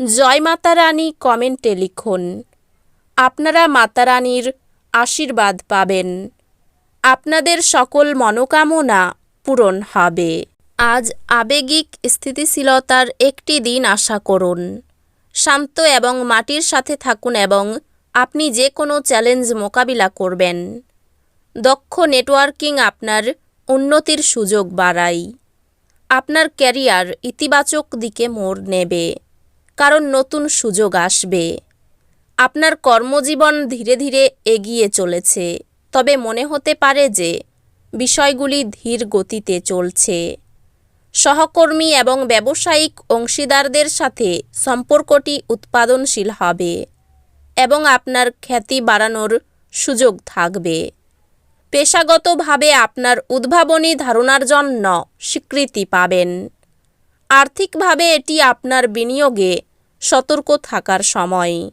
জয় মাতা রানী কমেন্টে লিখুন, আপনারা মাতা রানীর আশীর্বাদ পাবেন। আপনাদের সকল মনোকামনা পূরণ হবে। আজ আবেগিক স্থিতিশীলতার একটি দিন আশা করুন। শান্ত এবং মাটির সাথে থাকুন এবং আপনি যে কোনো চ্যালেঞ্জ মোকাবিলা করবেন। দক্ষ নেটওয়ার্কিং আপনার উন্নতির সুযোগ বাড়ায়। আপনার ক্যারিয়ার ইতিবাচক দিকে মোড় নেবে। কারণ নতুন সুযোগ আসবে। আপনার কর্মজীবন ধীরে ধীরে এগিয়ে চলেছে। তবে মনে হতে পারে যে, বিষয়গুলি ধীর গতিতে চলছে। সহকর্মী এবং ব্যবসায়িক অংশীদারদের সাথে সম্পর্কটি উৎপাদনশীল হবে এবং আপনার খ্যাতি বাড়ানোর সুযোগ থাকবে। পেশাগতভাবে আপনার উদ্ভাবনী ধারণার জন্য স্বীকৃতি পাবেন। আর্থিকভাবে এটি আপনার বিনিয়োগে সতর্ক থাকার সময়।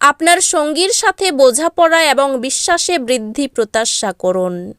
আপনার সঙ্গীর সাথে বোঝাপড়া এবং বিশ্বাসে বৃদ্ধি প্রত্যাশা করুন।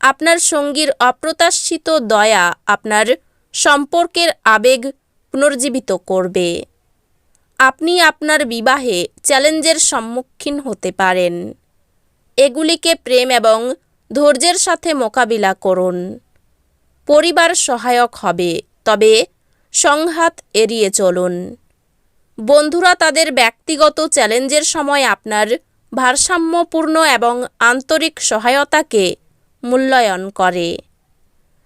আপনার সঙ্গীর অপ্রত্যাশিত দয়া আপনার সম্পর্কের আবেগ পুনর্জীবিত করবে। আপনি আপনার বিবাহে চ্যালেঞ্জের সম্মুখীন হতে পারেন। এগুলিকে প্রেম এবং ধৈর্যের সাথে মোকাবিলা করুন। পরিবার সহায়ক হবে, তবে সংঘাত এড়িয়ে চলুন। বন্ধুরা, তাদের ব্যক্তিগত চ্যালেঞ্জের সময় আপনার ভারসাম্যপূর্ণ এবং আন্তরিক সহায়তাকে মূল্যায়ন করে।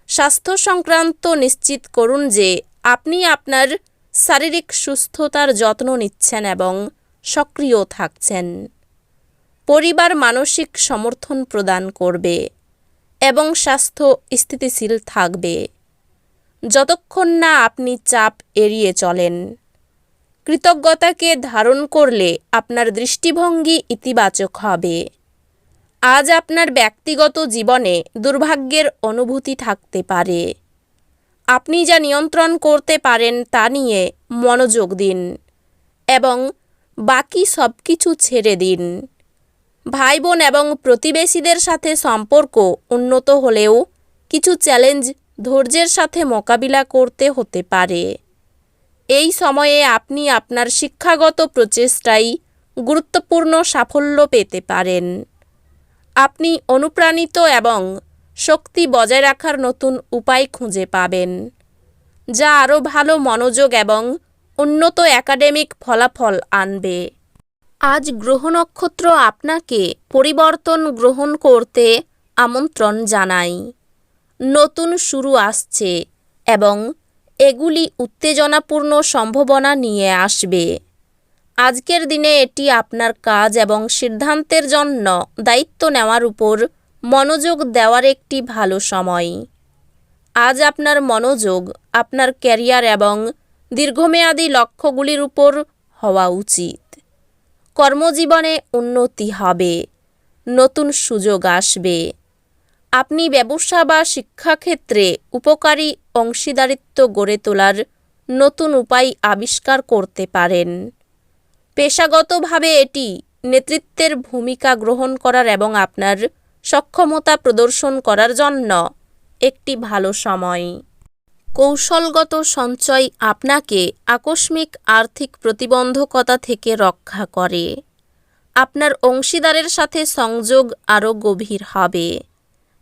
স্বাস্থ্য সংক্রান্ত নিশ্চিত করুন যে আপনি আপনার শারীরিক সুস্থতার যত্ন নিচ্ছেন এবং সক্রিয় থাকছেন। পরিবার মানসিক সমর্থন প্রদান করবে এবং স্বাস্থ্য স্থিতিশীল থাকবে। যতক্ষণ না আপনি চাপ এড়িয়ে চলেন কৃতজ্ঞতাকে ধারণ করলে আপনার দৃষ্টিভঙ্গি ইতিবাচক হবে। আজ আপনার ব্যক্তিগত জীবনে দুর্ভাগ্যের অনুভূতি থাকতে পারে। আপনি যা নিয়ন্ত্রণ করতে পারেন তা নিয়ে মনোযোগ দিন এবং বাকি সব কিছু ছেড়ে দিন। ভাই বোন এবং প্রতিবেশীদের সাথে সম্পর্ক উন্নত হলেও কিছু চ্যালেঞ্জ ধৈর্যের সাথে মোকাবিলা করতে হতে পারে। এই সময়ে আপনি আপনার শিক্ষাগত প্রচেষ্টায় গুরুত্বপূর্ণ সাফল্য পেতে পারেন। আপনি অনুপ্রাণিত এবং শক্তি বজায় রাখার নতুন উপায় খুঁজে পাবেন, যা আরও ভালো মনোযোগ এবং উন্নত একাডেমিক ফলাফল আনবে। আজ গ্রহ নক্ষত্র আপনাকে পরিবর্তন গ্রহণ করতে আমন্ত্রণ জানাই। নতুন শুরু আসছে এবং এগুলি উত্তেজনাপূর্ণ সম্ভাবনা নিয়ে আসবে। আজকের দিনে এটি আপনার কাজ এবং সিদ্ধান্তের জন্য দায়িত্ব নেওয়ার উপর মনোযোগ দেওয়ার একটি ভালো সময়। আজ আপনার মনোযোগ আপনার ক্যারিয়ার এবং দীর্ঘমেয়াদী লক্ষ্যগুলির উপর হওয়া উচিত। কর্মজীবনে উন্নতি হবে, নতুন সুযোগ আসবে। আপনি ব্যবসা বা শিক্ষাক্ষেত্রে উপকারী অংশীদারিত্ব গড়ে তোলার নতুন উপায় আবিষ্কার করতে পারেন। পেশাগতভাবে এটি নেতৃত্বের ভূমিকা গ্রহণ করার এবং আপনার সক্ষমতা প্রদর্শন করার জন্য একটি ভালো সময়। কৌশলগত সঞ্চয় আপনাকে আকস্মিক আর্থিক প্রতিবন্ধকতা থেকে রক্ষা করে। আপনার অংশীদারের সাথে সংযোগ আরও গভীর হবে।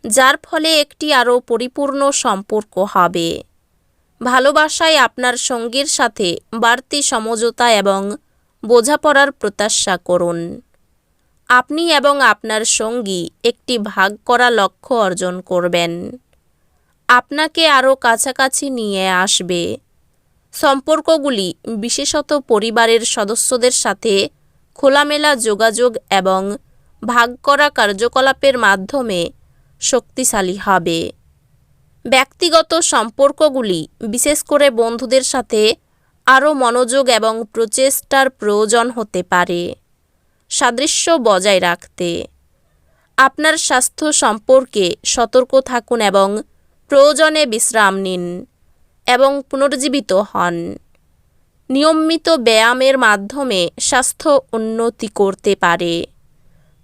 যার ফলে একটি আরও পরিপূর্ণ সম্পর্ক হবে। ভালোবাসায় আপনার সঙ্গীর সাথে বাড়তি সমঝোতা এবং বোঝাপড়ার প্রত্যাশা করুন। আপনি এবং আপনার সঙ্গী একটি ভাগ করা লক্ষ্য অর্জন করবেন। আপনাকে আরও কাছাকাছি নিয়ে আসবে। সম্পর্কগুলি, বিশেষত পরিবারের সদস্যদের সাথে খোলামেলা যোগাযোগ এবং ভাগ করা কার্যকলাপের মাধ্যমে শক্তিশালী হবে। ব্যক্তিগত সম্পর্কগুলি, বিশেষ করে বন্ধুদের সাথে আরও মনোযোগ এবং প্রচেষ্টার প্রয়োজন হতে পারে। সাদৃশ্য বজায় রাখতে। আপনার স্বাস্থ্য সম্পর্কে সতর্ক থাকুন এবং প্রয়োজনে বিশ্রাম নিন এবং পুনর্জীবিত হন। নিয়মিত ব্যায়ামের মাধ্যমে স্বাস্থ্য উন্নতি করতে পারে।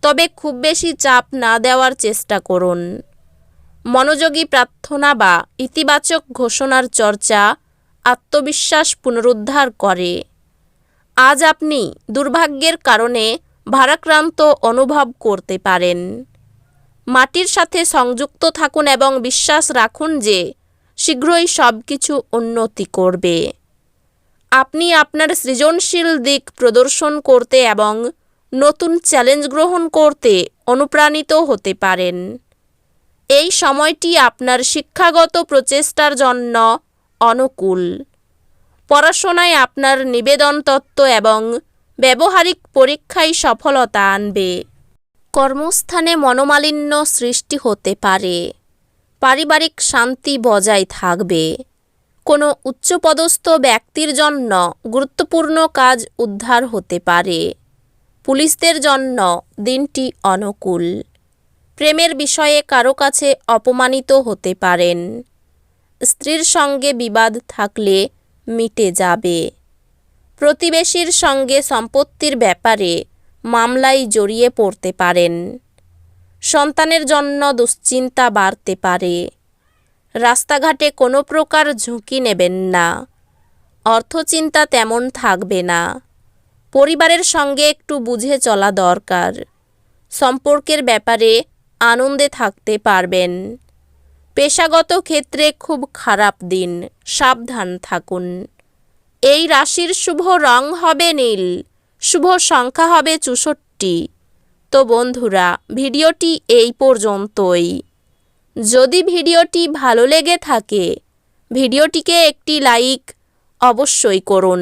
তবে খুব বেশি চাপ না দেওয়ার চেষ্টা করুন। মনোযোগী প্রার্থনা বা ইতিবাচক ঘোষণার চর্চা আত্মবিশ্বাস পুনরুদ্ধার করে। আজ আপনি দুর্ভাগ্যের কারণে ভারাক্রান্ত অনুভব করতে পারেন। মাটির সাথে সংযুক্ত থাকুন এবং বিশ্বাস রাখুন যে শীঘ্রই সব কিছু উন্নতি করবে। আপনি আপনার সৃজনশীল দিক প্রদর্শন করতে এবং নতুন চ্যালেঞ্জ গ্রহণ করতে অনুপ্রাণিত হতে পারেন। এই সময়টি আপনার শিক্ষাগত প্রচেষ্টার জন্য অনুকূল। পড়াশোনায় আপনার নিবেদন তত্ত্ব এবং ব্যবহারিক পরীক্ষায় সফলতা আনবে। কর্মস্থানে মনোমালিন্য সৃষ্টি হতে পারে। পারিবারিক শান্তি বজায় থাকবে। কোনো উচ্চপদস্থ ব্যক্তির জন্য গুরুত্বপূর্ণ কাজ উদ্ধার হতে পারে। পুলিশদের জন্য দিনটি অনুকূল। প্রেমের বিষয়ে কারও কাছে অপমানিত হতে পারেন। স্ত্রীর সঙ্গে বিবাদ থাকলে মিটে যাবে। প্রতিবেশীর সঙ্গে সম্পত্তির ব্যাপারে মামলায় জড়িয়ে পড়তে পারেন। সন্তানের জন্য দুশ্চিন্তা বাড়তে পারে। রাস্তাঘাটে কোনো প্রকার ঝুঁকি নেবেন না। অর্থচিন্তা তেমন থাকবে না। পরিবারের সঙ্গে একটু বুঝে চলা দরকার। সম্পর্কের ব্যাপারে আনন্দে থাকতে পারবেন। পেশাগত ক্ষেত্রে খুব খারাপ দিন, সাবধান থাকুন। এই রাশির শুভ রং হবে নীল, শুভ সংখ্যা হবে চুষট্টি। তো বন্ধুরা, ভিডিওটি এই পর্যন্তই। যদি ভিডিওটি ভালো লেগে থাকে, ভিডিওটিকে একটি লাইক অবশ্যই করুন।